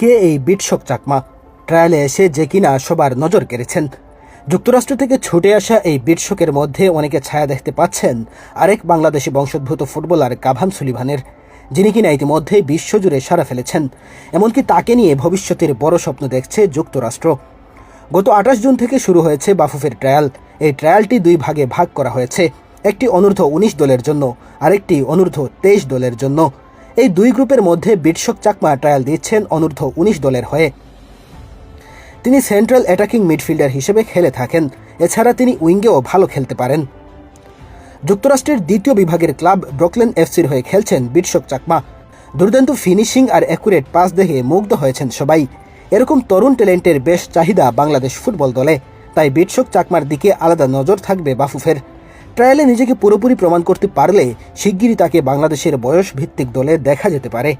কে এই বিটশক চাকমা? ট্রায়ালে এসে যে কিনা সবার নজর কেড়েছেন। যুক্তরাষ্ট্র থেকে ছুটে আসা এই বিটশকের মধ্যে অনেকে ছায়া দেখতে পাচ্ছেন আরেক বাংলাদেশি বংশোদ্ভূত ফুটবলার কাভান সুলিভানের, যিনি কিনা ইতিমধ্যেই বিশ্বজুড়ে সারা ফেলেছেন, এমনকি তাকে নিয়ে ভবিষ্যতের বড় স্বপ্ন দেখছে যুক্তরাষ্ট্র। গত আঠাশ জুন থেকে শুরু হয়েছে বাফুফের ট্রায়াল। এই ট্রায়ালটি দুই ভাগে ভাগ করা হয়েছে, একটি অনূর্ধ্ব উনিশ দলের জন্য, আরেকটি অনূর্ধ্ব তেইশ দলের জন্য। এই দুই গ্রুপের মধ্যে বিটশক চাকমা ট্রায়াল দিচ্ছেন অনূর্ধ্ব উনিশ দলের হয়ে। তিনি সেন্ট্রাল অ্যাটাকিং মিডফিল্ডার হিসেবে খেলে থাকেন, এছাড়া তিনি উইঙ্গেও ভালো খেলতে পারেন। যুক্তরাষ্ট্রের দ্বিতীয় বিভাগের ক্লাব ব্রকলেন এফসির হয়ে খেলছেন বিটশক চাকমা। দুর্দান্ত ফিনিশিং আর অ্যাকুরেট পাস দেখে মুগ্ধ হয়েছেন সবাই। এরকম তরুণ ট্যালেন্টের বেশ চাহিদা বাংলাদেশ ফুটবল দলে, তাই বিটশক চাকমার দিকে আলাদা নজর থাকবে বাফুফের। ট্রায়ালে নিজেকে পুরোপুরি প্রমাণ করতে পারলে শিগগিরই তাকে বাংলাদেশের বয়স ভিত্তিক দলে দেখা যেতে পারে।